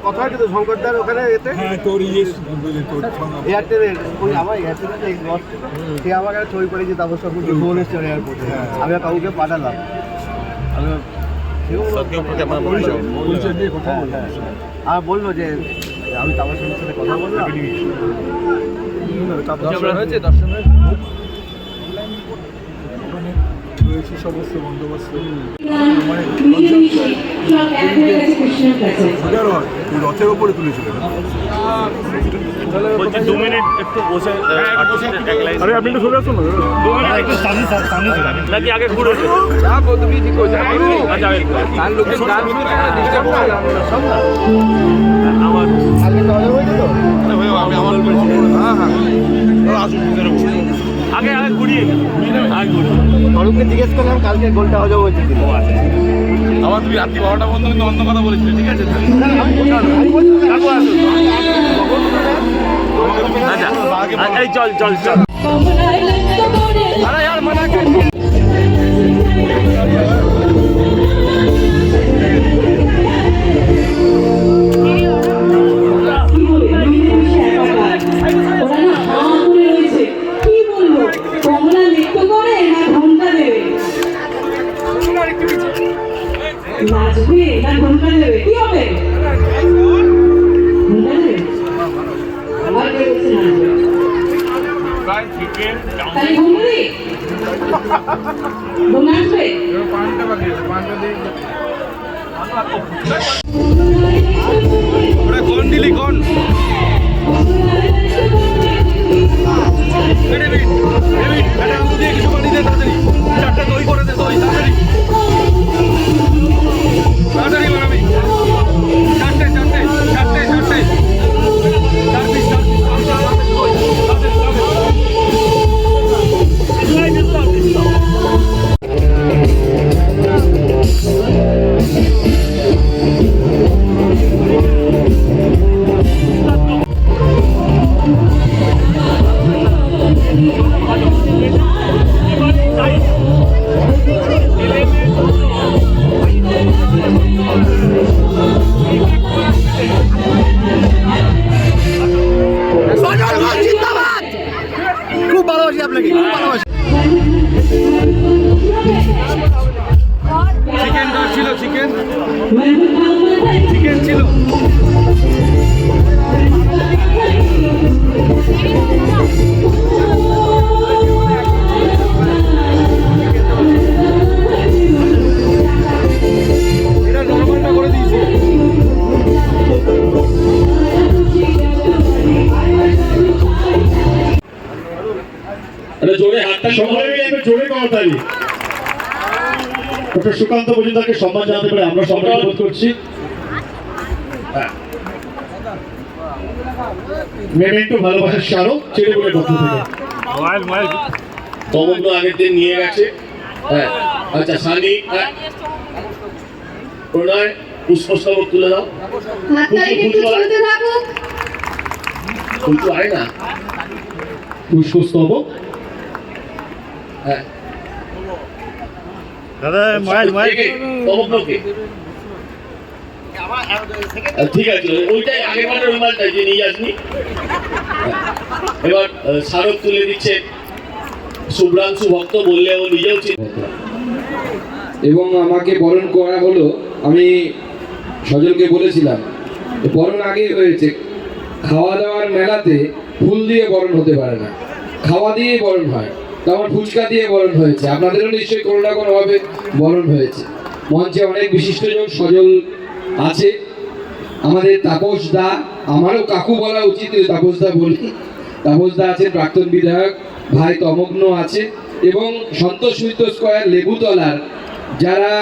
কথা শঙ্করদার ওখানে এতে হ্যাঁ তোর ইয়ে এয়ারটেলের ওই আমার এয়ারটেলের সে আমাকে একটা ছবি পড়েছে তারপর সব কিছু ভুবনেশ্বর এয়ারপোর্টে আমি আর কাউকে পাঠালাম আমি হ্যাঁ, হ্যাঁ। আর বলল যে আমি তাপস সঙ্গে সাথে কথা বললাম দর্শন হয়েছে দর্শন হয়েছে ওখানে রয়েছে সমস্ত বন্দোবস্ত মানে মিলেমিশে সব এক হয়ে গেছে কৃষ্ণের কাছে হয় তুই রথের ওপরে তুলেছিল বলছি দু মিনিট একটু বসে আরে আপনি একটু আসুন নাকি আগে ঘুরে যা বল তুমি ঠিক করছ আচ্ছা আগে ঘুরে। গান লোকের গান শুনতে গেলে ডিস্টার্ব হবে না আমার হয়ে আমি আমার হ্যাঁ হ্যাঁ। আগে আগে ঘুরিয়ে আগে ঘুরিয়ে অরূপকে জিজ্ঞেস করলাম কালকে গোলটা হজম হয়েছে কিনা। আমার তুমি রাত্রি বারোটা পর্যন্ত কিন্তু অন্য কথা বলেছিলে ঠিক আছে? আচ্ছা। এই চল চল চল। बाकी সবাই মিলে একটু জোরে করতালি ডক্টর সুকান্ত মজুমদারকে সম্মান জানাতে পারে আমরা সম্মান বোধ করছি। হ্যাঁ। মেমেন্টো ভালোবাসার স্মারক ছেড়ে বলে পক্ষ থেকে। মোবাইল মোবাইল আগের দিন নিয়ে গেছে। হ্যাঁ আচ্ছা সানি হ্যাঁ। প্রণয় পুষ্পস্তবক তুলে দাও। ফুলটু আয় না। পুষ্পস্তবক দাদা? তমগ্নকে আহ, ঠিক আছে ওইটাই আগেবারের ওই মালটাই যে নিয়ে আসনি। এবার স্মারক তুলে দিচ্ছে। শুভ্রাংশু ভক্ত বললে ও নিজেও চিন্তা এবং আমাকে বরণ করা হলো আমি সজলকে বলেছিলাম বরণ আগে হয়েছে। খাওয়া দাওয়ার মেলাতে ফুল দিয়ে বরণ হতে পারে না। খাওয়া দিয়ে বরণ হয়। তো আমার ফুচকা দিয়ে বরণ হয়েছে। আপনাদেরও নিশ্চয়ই কোনো না কোনোভাবে বরণ হয়েছে। মঞ্চে অনেক বিশিষ্টজন সজল আছে। আমাদের তাপস দা, আমারও কাকু বলা উচিত তাপস দা বলি। তাপস দা আছে প্রাক্তন বিধায়ক, ভাই তমগ্ন আছে এবং সন্তোষ মিত্র স্কোয়ার, লেবুতলার, যারা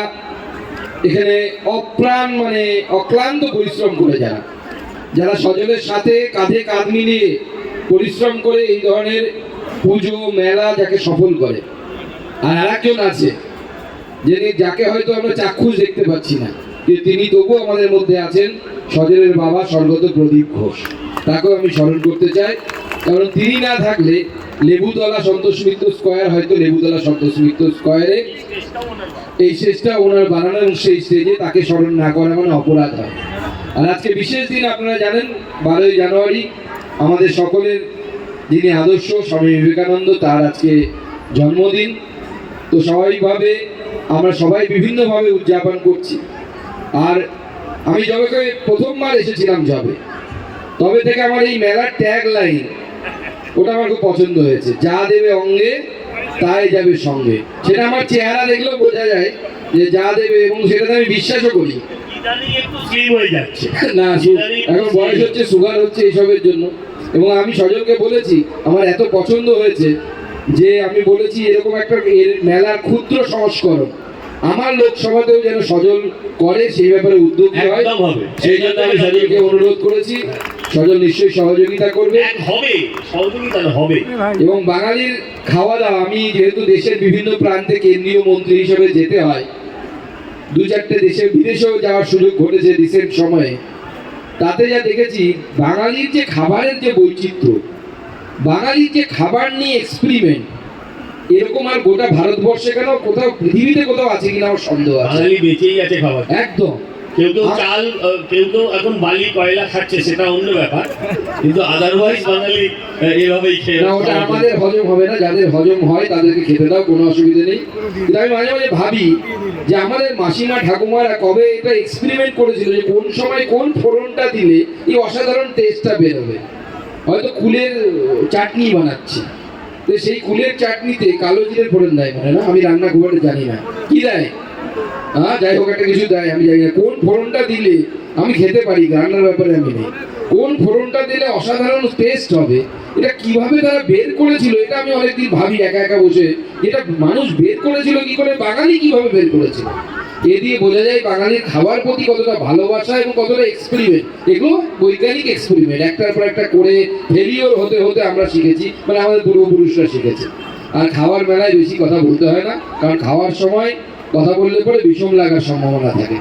এখানে অপ্রাণ মানে অক্লান্ত পরিশ্রম করে যারা। যারা সজলের সাথে কাঁধে কাঁধ মিলিয়ে পরিশ্রম করে এই ধরনের পুজো মেলা যাকে সফল করে। আর আরেকজন আছে, যিনি যাকে হয়তো আমরা চাক্ষুষ দেখতে পাচ্ছি না কিন্তু তিনি তবু আমাদের মধ্যে আছেন সজলের বাবা স্বর্গত প্রদীপ ঘোষ। তাকেও আমি স্মরণ করতে চাই। কারণ তিনি না থাকলে লেবুতলা সন্তোষ মিত্র স্কোয়ার হয়তো লেবুতলা সন্তোষ মিত্র স্কোয়ারে এই শেষটা ওনার বানানো এবং সেই স্টেজে তাকে স্মরণ না করা মানে অপরাধ হয়। আর আজকে বিশেষ দিন আপনারা জানেন, বারোই জানুয়ারি, আমাদের সকলের যিনি আদর্শ স্বামী বিবেকানন্দ তার আজকে জন্মদিন। তো স্বাভাবিকভাবে আমরা সবাই বিভিন্নভাবে উদযাপন করছি। আর আমি যবে প্রথমবার এসেছিলাম যবে। তবে থেকে আমার এই মেলার ট্যাগ লাইন ওটা আমার খুব পছন্দ হয়েছে। যা দেবে অঙ্গে তাই যাবে সঙ্গে। সেটা আমার চেহারা দেখলেও বোঝা যায় যে যা দেবে এবং সেটাতে আমি বিশ্বাসও করি। না এখন বয়স হচ্ছে সুগার হচ্ছে এইসবের জন্য। এবং আমি সজলকে বলেছি আমার এত পছন্দ হয়েছে যে আমি বলেছি এরকম একটা মেলার ক্ষুদ্র সংস্করণ। আমার লোকসভাতেও যেন সজল করে সেই ব্যাপারে উদ্যোগ হয়। সেই জন্য আমি সজলকে অনুরোধ করেছি সজল নিশ্চয়ই সহযোগিতা করবে। হবে সহযোগিতা হবে। এবং বাঙালির খাওয়া দাওয়া আমি যেহেতু দেশের বিভিন্ন প্রান্তে কেন্দ্রীয় মন্ত্রী হিসেবে যেতে হয় দু চারটে দেশে বিদেশেও যাওয়ার সুযোগ ঘটেছে রিসেন্ট সময়ে। তাতে যা দেখেছি বাঙালির যে খাবারের যে বৈচিত্র্য বাঙালির যে খাবার নিয়ে এক্সপেরিমেন্ট এরকম আর গোটা ভারতবর্ষে কেন কোথাও পৃথিবীতে কোথাও আছে কিনা আমার সন্দেহ আছে। বাঙালি বেঁচেই আছে খাবার। একদম। কেউ কেউ চাল কেউ কেউ এখন বালি কয়লা খাচ্ছে সেটা অন্য ব্যাপার। কিন্তু আদারওয়াইজ বাঙালি এভাবেই খেয়ে না ওটা আমাদের হজম হবে না যাদের হজম হয় তাদেরকে খেতে দাও কোনো অসুবিধা নেই। কিন্তু আমি মাঝে মাঝে ভাবি যে আমাদের মাসিমা ঠাকুমারা কবে এটা এক্সপেরিমেন্ট করেছিল যে কোন সময় কোন ফোড়নটা দিলে এই অসাধারণ টেস্টটা বেরোবে। হয়তো কুলের চাটনি বানাচ্ছে। তো সেই কুলের চাটনিতে কালো জিরের ফোড়ন দেয় মানে না? আমি রান্না খুব জানি না। কি দেয়? হ্যাঁ যাই হোক, একটা কিছু দেয়, আমি জানি না। কোন ফোড়নটা দিলে, আমি খেতে পারি, রান্নার ব্যাপারে আমি নেই। কোন ফোড়নটা দিলে অসাধারণ টেস্ট হবে, এটা কীভাবে তারা বের করেছিল, এটা আমি অনেকদিন ভাবি, একা একা বসে। এটা মানুষ বের করেছিল কি করে? বাঙালি কীভাবে বের করেছিল? এ দিয়ে বোঝা যায় বাঙালির খাবার প্রতি কতটা ভালোবাসা এবং কতটা এক্সপেরিমেন্ট এগুলো বৈজ্ঞানিক এক্সপেরিমেন্ট একটার পর একটা করে ফেলিওর হতে হতে আমরা শিখেছি মানে আমাদের পূর্বপুরুষরা শিখেছে। আর খাওয়ার বেলায় বেশি কথা বলতে হয় না, কারণ খাওয়ার সময় কথা বললে পরে বিষম লাগার সম্ভাবনা থাকে।